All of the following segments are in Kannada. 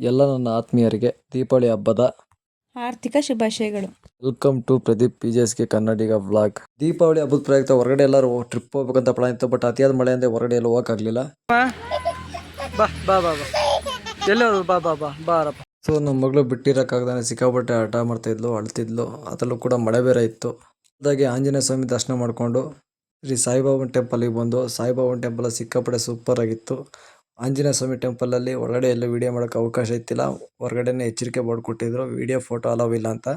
ಎಲ್ಲ ನನ್ನ ಆತ್ಮೀಯರಿಗೆ ದೀಪಾವಳಿ ಹಬ್ಬದ ಆರ್ಥಿಕ ಶುಭಾಶಯಗಳು. Welcome to Pradeep P G S K Kannadiga blog Deepavali ಹಬ್ಬದ ಪ್ರಯುಕ್ತ ಹೊರಗಡೆ ಎಲ್ಲರೂ ಟ್ರಿಪ್ ಹೋಗ್ಬೇಕಂತ ಪ್ಲಾನ್ ಇತ್ತು ಬಟ್ ಅತಿಯಾದ ಮಳೆ ಅಂದ್ರೆ ಹೊರಗಡೆ ಎಲ್ಲ ಹೋಗಕ್ಕಾಗಲಿಲ್ಲ. ಬಾ. ಬಾ ಬಾ ಬಾ ಬಾ. ಬಾ ಬಾ ಬಾರಪ್ಪ. ಸೊ ನಮ್ಮ ಮಗಳು ಬಿಟ್ಟಿರೋಕ್ಕಾಗ್ದಾನೆ ಸಿಕ್ಕಾಪಟ್ಟೆ ಹಠ ಮಾಡ್ತಿದ್ಲು ಅಳ್ತಿದ್ಲು. ಅದರಲ್ಲೂ ಕೂಡ ಮಳೆ ಬೇರೆ ಇತ್ತು. ಅದಾಗಿ ಆಂಜನೇಯ ಸ್ವಾಮಿ ದರ್ಶನ ಮಾಡಿಕೊಂಡು ಶ್ರೀ ಸಾಯಿಬಾಬನ್ ಟೆಂಪಲಿಗೆ ಬಂದು ಸಾಯಿಬಾಬನ್ ಟೆಂಪಲ್ ಸಿಕ್ಕಾಪಟ್ಟೆ ಸೂಪರ್ ಆಗಿತ್ತು. ಆಂಜನೇಯ ಸ್ವಾಮಿ ಟೆಂಪಲಲ್ಲಿ ಒಳಗಡೆ ಎಲ್ಲೂ ವಿಡಿಯೋ ಮಾಡೋಕ್ಕೆ ಅವಕಾಶ ಇತ್ತಿಲ್ಲ. ಹೊರಗಡೆನೇ ಎಚ್ಚರಿಕೆ ಬೋರ್ಡ್ ಕೊಟ್ಟಿದ್ರು. ವಿಡಿಯೋ ಫೋಟೋ ಅಲೋ ಇಲ್ಲ ಅಂತ.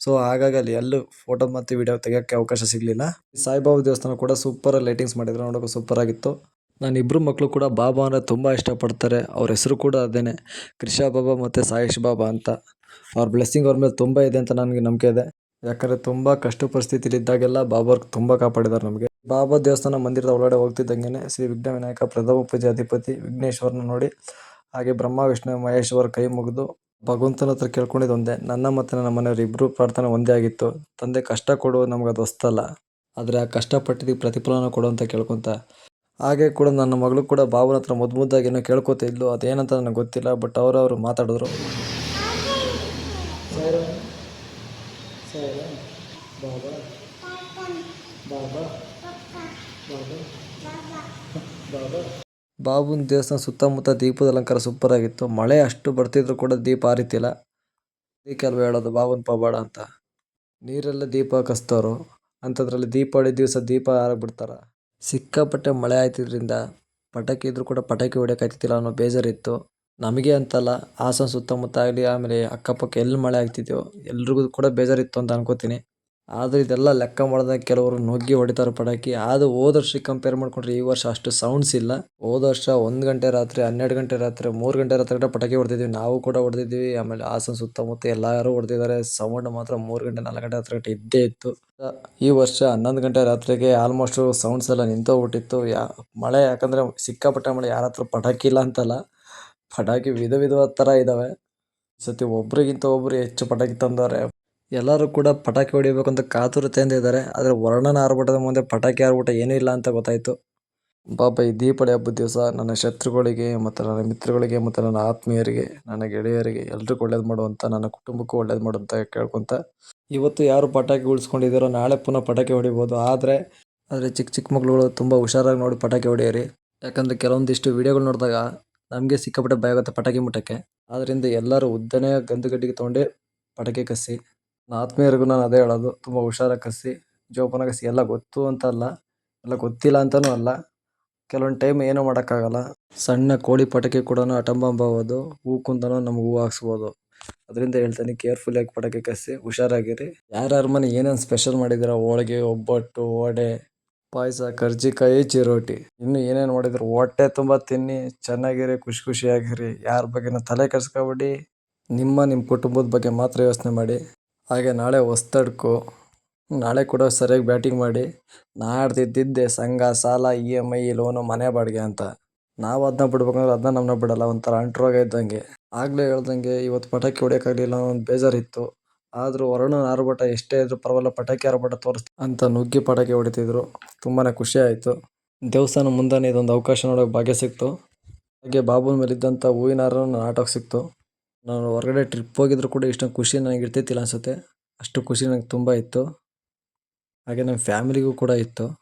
ಸೊ ಹಾಗಾಗಿ ಅಲ್ಲಿ ಎಲ್ಲೂ ಫೋಟೋ ಮತ್ತು ವಿಡಿಯೋ ತೆಗಿಯೋಕ್ಕೆ ಅವಕಾಶ ಸಿಗಲಿಲ್ಲ. ಸಾಯಿಬಾಬಾ ದೇವಸ್ಥಾನ ಕೂಡ ಸೂಪರ್ ಲೈಟಿಂಗ್ಸ್ ಮಾಡಿದ್ರು. ನೋಡೋಕೆ ಸೂಪರ್ ಆಗಿತ್ತು. ನನ್ನ ಇಬ್ಬರು ಮಕ್ಕಳು ಕೂಡ ಬಾಬಾ ಅಂದರೆ ತುಂಬ ಇಷ್ಟಪಡ್ತಾರೆ. ಅವ್ರ ಹೆಸರು ಕೂಡ ಅದೇನೆ. ಕೃಷಾ ಬಾಬಾ ಮತ್ತು ಸಾಯಿಶ್ ಬಾಬಾ ಅಂತ. ಅವ್ರ ಬ್ಲೆಸ್ಸಿಂಗ್ ಅವ್ರ ಮೇಲೆ ತುಂಬ ಇದೆ ಅಂತ ನನಗೆ ನಂಬಿಕೆ ಇದೆ. ಯಾಕಂದರೆ ತುಂಬ ಕಷ್ಟ ಪರಿಸ್ಥಿತಿಲಿದ್ದಾಗೆಲ್ಲ ಬಾಬಾ ಅವ್ರಿಗೆ ತುಂಬ ಕಾಪಾಡಿದ್ದಾರೆ ನಮಗೆ. ಬಾಬಾ ದೇವಸ್ಥಾನ ಮಂದಿರದ ಒಳಗಡೆ ಹೋಗ್ತಿದ್ದಂಗೆನೆ ಶ್ರೀ ವಿಘ್ನ ವಿನಾಯಕ ಪ್ರಥಮ ಪೂಜೆ ಅಧಿಪತಿ ವಿಘ್ನೇಶ್ವರನ ನೋಡಿ, ಹಾಗೆ ಬ್ರಹ್ಮ, ವಿಷ್ಣು, ಮಹೇಶ್ವರ ಕೈ ಮುಗಿದು ಭಗವಂತನ ಹತ್ರ ಕೇಳ್ಕೊಂಡಿದ್ದು ಒಂದೇ. ನನ್ನ ಮತ್ತು ನನ್ನ ಮನೆಯವ್ರ ಇಬ್ಬರು ಪ್ರಾರ್ಥನೆ ಒಂದೇ ಆಗಿತ್ತು. ತಂದೆ ಕಷ್ಟ ಕೊಡುವ ನಮ್ಗೆ ಅದು ಹೊಸ್ತಲ್ಲ. ಆದರೆ ಆ ಕಷ್ಟಪಟ್ಟಿದ್ದಕ್ಕೆ ಪ್ರತಿಫಲನ ಕೊಡು ಅಂತ ಕೇಳ್ಕೊಂತ. ಹಾಗೆ ಕೂಡ ನನ್ನ ಮಗಳು ಕೂಡ ಬಾಬನ ಹತ್ರ ಮುದ್ದು ಮುದ್ದಾಗಿ ಏನೋ ಕೇಳ್ಕೊತಾ ಇದ್ಲು. ಅದೇನಂತ ನನಗೆ ಗೊತ್ತಿಲ್ಲ ಬಟ್ ಅವರವರು ಮಾತಾಡಿದ್ರು. ಬಾಬುನ ದೇವಸ್ಥಾನ ಸುತ್ತಮುತ್ತ ದೀಪದ ಅಲಂಕಾರ ಸೂಪರ್ ಆಗಿತ್ತು. ಮಳೆ ಅಷ್ಟು ಬರ್ತಿದ್ರು ಕೂಡ ದೀಪ ಆರಿತಿಲ್ಲ ಅದಕ್ಕೆ ಅಲ್ವಾ ಹೇಳೋದು, ಬಾಬುನ ಪವಾಡ ಅಂತ. ನೀರೆಲ್ಲ ದೀಪ ಕಸ್ತೋರು ಅಂಥದ್ರಲ್ಲಿ ದೀಪಾವಳಿ ದಿವಸ ದೀಪ ಹಾರಬಿಡ್ತಾರ ಸಿಕ್ಕಾಪಟ್ಟೆ ಮಳೆ ಆಯ್ತಿದ್ರಿಂದ ಪಟಾಕಿ ಇದ್ರೂ ಕೂಡ ಪಟಾಕಿ ಹೊಡ್ಯೋಕ್ಕಾಗ್ತಿಲ್ಲ ಅನ್ನೋ ಬೇಜಾರಿತ್ತು. ನಮಗೆ ಅಂತಲ್ಲ, ಹಾಸನ ಸುತ್ತಮುತ್ತ ಆಗಲಿ, ಆಮೇಲೆ ಅಕ್ಕಪಕ್ಕ ಎಲ್ಲಿ ಮಳೆ ಆಗ್ತಿದ್ಯೋ ಎಲ್ರಿಗೂ ಕೂಡ ಬೇಜಾರಿತ್ತು ಅಂತ ಅನ್ಕೋತೀನಿ. ಆದರೆ ಇದೆಲ್ಲ ಲೆಕ್ಕ ಮಾಡಿದಾಗ ಕೆಲವರು ನುಗ್ಗಿ ಹೊಡಿತಾರೆ ಪಟಾಕಿ. ಅದು ಹೋದ ವರ್ಷಕ್ಕೆ ಕಂಪೇರ್ ಮಾಡ್ಕೊಂಡ್ರೆ ಈ ವರ್ಷ ಅಷ್ಟು ಸೌಂಡ್ಸ್ ಇಲ್ಲ. ಹೋದ ವರ್ಷ ಒಂದು ಗಂಟೆ ರಾತ್ರಿ, ಹನ್ನೆರಡು ಗಂಟೆ ರಾತ್ರಿ, ಮೂರು ಗಂಟೆ ರಾತ್ರಿ ಪಟಾಕಿ ಹೊಡೆದಿದ್ವಿ. ನಾವು ಕೂಡ ಹೊಡೆದಿದ್ವಿ. ಆಮೇಲೆ ಹಾಸನ ಸುತ್ತಮುತ್ತ ಎಲ್ಲರೂ ಹೊಡೆದಿದ್ದಾರೆ. ಸೌಂಡ್ ಮಾತ್ರ ಮೂರು ಗಂಟೆ, ನಾಲ್ಕು ಗಂಟೆ ರಾತ್ರಿ ಗಂಟೆ ಇದ್ದೇ ಇತ್ತು. ಈ ವರ್ಷ ಹನ್ನೊಂದು ಗಂಟೆ ರಾತ್ರಿಗೆ ಆಲ್ಮೋಸ್ಟ್ ಸೌಂಡ್ಸ್ ಎಲ್ಲ ನಿಂತೋಗ್ಬಿಟ್ಟಿತ್ತು. ಯಾ, ಮಳೆ ಯಾಕಂದರೆ ಸಿಕ್ಕಾಪಟ್ಟೆ ಮಳೆ ಯಾರ ಹತ್ರ ಪಟಾಕಿ ಇಲ್ಲ ಅಂತಲ್ಲ. ಪಟಾಕಿ ವಿಧ ವಿಧವಾದ ಥರ ಇದ್ದಾವೆ ಸತಿ ಒಬ್ರಿಗಿಂತ ಒಬ್ರು ಹೆಚ್ಚು ಪಟಾಕಿ ತಂದವ್ರೆ. ಎಲ್ಲರೂ ಕೂಡ ಪಟಾಕಿ ಹೊಡಿಬೇಕಂತ ಕಾತುರತೆಯಿಂದ ಇದ್ದಾರೆ. ಆದರೆ ವರ್ಣನ ಆರ್ಭಟದ ಮುಂದೆ ಪಟಾಕಿ ಆರ್ಭಟ ಏನೂ ಇಲ್ಲ ಅಂತ ಗೊತ್ತಾಯಿತು. ಪಾಪ ಈ ದೀಪಾವಳಿ ಹಬ್ಬದ ದಿವಸ ನನ್ನ ಶತ್ರುಗಳಿಗೆ ಮತ್ತು ನನ್ನ ಮಿತ್ರಗಳಿಗೆ ಮತ್ತು ನನ್ನ ಆತ್ಮೀಯರಿಗೆ, ನನ್ನ ಗೆಳೆಯರಿಗೆ ಎಲ್ರಿಗೂ ಒಳ್ಳೇದು ಮಾಡುವಂಥ ನನ್ನ ಕುಟುಂಬಕ್ಕೂ ಒಳ್ಳೇದು ಮಾಡು ಅಂತ ಕೇಳ್ಕೊತ ಇವತ್ತು ಯಾರು ಪಟಾಕಿ ಉಳಿಸ್ಕೊಂಡಿದ್ದಾರೋ ನಾಳೆ ಪುನಃ ಪಟಾಕಿ ಹೊಡಿಬೋದು. ಆದರೆ ಆದರೆ ಚಿಕ್ಕ ಚಿಕ್ಕ ಮಕ್ಕಳುಗಳು ತುಂಬ ಹುಷಾರಾಗಿ ನೋಡಿ ಪಟಾಕಿ ಹೊಡೆಯಿರಿ. ಯಾಕಂದರೆ ಕೆಲವೊಂದಿಷ್ಟು ವಿಡಿಯೋಗಳು ನೋಡಿದಾಗ ನಮಗೆ ಸಿಕ್ಕಾಪಟ್ಟೆ ಭಯ ಆಗುತ್ತೆ ಪಟಾಕಿ ಮುಟ್ಟಕ್ಕೆ. ಆದ್ದರಿಂದ ಎಲ್ಲರೂ ಉದ್ದನೇ ಗಂದು ಗಡ್ಡಿಗೆ ತೊಗೊಂಡು ಪಟಾಕಿ ಕಸಿ ನನ್ನ ಆತ್ಮೀಯರಿಗೂ ನಾನು ಅದೇ ಹೇಳೋದು. ತುಂಬ ಹುಷಾರಾಗಿ ಕಸಿ ಜೋಪನ ಕಸಿ ಎಲ್ಲ ಗೊತ್ತು ಅಂತ ಅಲ್ಲ. ಎಲ್ಲ ಗೊತ್ತಿಲ್ಲ ಅಂತಲೂ ಅಲ್ಲ. ಕೆಲವೊಂದು ಟೈಮ್ ಏನೂ ಮಾಡೋಕ್ಕಾಗಲ್ಲ. ಸಣ್ಣ ಕೋಳಿ ಪಟಾಕಿ ಕೂಡ ಅಟಂಬಂಬ ಆಗೋದು ಹೂ ಕುಂದನೂ ನಮ್ಗೆ ಹೂ ಹಾಕ್ಸ್ಬೋದು. ಅದರಿಂದ ಹೇಳ್ತೀನಿ ಕೇರ್ಫುಲ್ಲಾಗಿ ಪಟಾಕಿ ಕಸಿ ಹುಷಾರಾಗಿರಿ. ಯಾರ್ಯಾರ ಮನೆ ಏನೇನು ಸ್ಪೆಷಲ್ ಮಾಡಿದ್ದೀರ ಹೋಳಿಗೆ, ಒಬ್ಬಟ್ಟು, ವಡೆ, ಪಾಯಸ, ಕರ್ಜಿಕಾಯಿ, ಚಿರೋಟಿ. ಇನ್ನು ಏನೇನು ಮಾಡಿದ್ರು? ಹೊಟ್ಟೆ ತುಂಬ ತಿನ್ನಿ. ಚೆನ್ನಾಗಿರಿ, ಖುಷಿ ಖುಷಿಯಾಗಿರಿ. ಯಾರ ಬಗ್ಗೆನ ತಲೆ ಕೆಡಿಸ್ಕೊಬೇಡಿ. ನಿಮ್ಮ ನಿಮ್ಮ ಕುಟುಂಬದ ಬಗ್ಗೆ ಮಾತ್ರ ಯೋಚನೆ ಮಾಡಿ. ಹಾಗೆ ನಾಳೆ ಹೊಸ್ತಡ್ಕು. ನಾಳೆ ಕೂಡ ಸರಿಯಾಗಿ ಬ್ಯಾಟಿಂಗ್ ಮಾಡಿ. ನಾಡ್ದಿದ್ದಿದ್ದೆ ಸಂಘ, ಸಾಲ ಇ ಎಂ ಐ ಲೋನು ಮನೆ ಬಾಡಿಗೆ ಅಂತ. ನಾವು ಅದನ್ನ ಬಿಡ್ಬೇಕಂದ್ರೆ ಅದನ್ನ ನಮ್ಮನ್ನ ಬಿಡಲ್ಲ, ಒಂಥರ ಅಂಟ್ರೋಗ ಇದ್ದಂಗೆ. ಆಗಲೇ ಹೇಳ್ದಂಗೆ ಇವತ್ತು ಪಟಾಕಿ ಹೊಡಿಯೋಕ್ಕಾಗಲಿಲ್ಲ ಒಂದು ಬೇಜಾರಿತ್ತು. ಆದರೂ ವರುಣನ ಆರ್ಭಟ ಎಷ್ಟೇ ಇದ್ರೂ ಪರವಾಗಿಲ್ಲ, ಪಟಾಕಿ ಆರ್ಭಟ ತೋರಿಸ್ ಅಂತ ನುಗ್ಗಿ ಪಟಾಕಿ ಹೊಡಿತಿದ್ರು. ತುಂಬಾ ಖುಷಿ ಆಯಿತು. ದೇವಸ್ಥಾನ ಮುಂದಾನೆ ಇದೊಂದು ಅವಕಾಶ ನೋಡೋಕೆ ಭಾಗ್ಯ ಸಿಕ್ತು. ಹಾಗೆ ಬಾಬುನ ಮೇಲಿದ್ದಂಥ ಹೂವಿನ ಹಾರನ ಆಟೋಕ್ಕೆ ಸಿಕ್ತು. ನಾನು ಹೊರಗಡೆ ಟ್ರಿಪ್ ಹೋಗಿದ್ರು ಕೂಡ ಇಷ್ಟೊಂದು ಖುಷಿ ನನಗೆ ಇರ್ತಿತ್ತಿಲ್ಲ ಅನಿಸುತ್ತೆ. ಅಷ್ಟು ಖುಷಿ ನನಗೆ ತುಂಬ ಇತ್ತು. ಹಾಗೆ ನಮ್ಮ ಫ್ಯಾಮಿಲಿಗೂ ಕೂಡ ಇತ್ತು.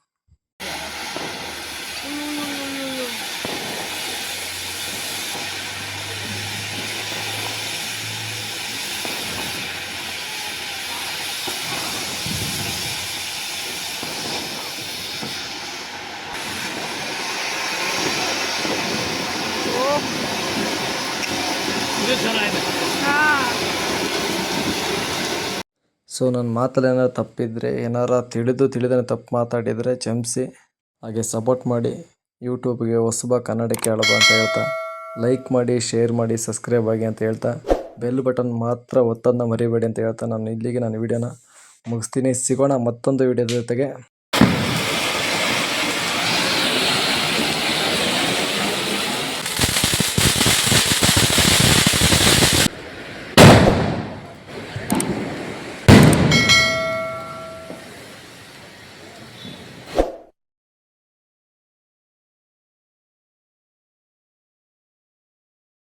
ಸೊ ನನ್ನ ಮಾತಲ್ಲಿ ಏನಾರು ತಪ್ಪಿದ್ರೆ ಏನಾರ ತಿಳಿದು ತಿಳಿದನೆ ತಪ್ಪು ಮಾತಾಡಿದರೆ ಕ್ಷಮಿಸಿ. ಹಾಗೆ ಸಪೋರ್ಟ್ ಮಾಡಿ ಯೂಟ್ಯೂಬ್ಗೆ ಹೊಸಬ ಕನ್ನಡಕ್ಕೆ ಕೇಳಬಹುದು ಅಂತ ಹೇಳ್ತಾ ಲೈಕ್ ಮಾಡಿ ಶೇರ್ ಮಾಡಿ ಸಬ್ಸ್ಕ್ರೈಬ್ ಆಗಿ ಅಂತ ಹೇಳ್ತಾ ಬೆಲ್ ಬಟನ್ ಮಾತ್ರ ಒತ್ತನ್ನ ಮರಿಬೇಡಿ ಅಂತ ಹೇಳ್ತಾ ನಾನು ಇಲ್ಲಿಗೆ ನಾನು ವಿಡಿಯೋನ ಮುಗಿಸ್ತೀನಿ. ಸಿಗೋಣ ಮತ್ತೊಂದು ವಿಡಿಯೋದ ಜೊತೆಗೆ.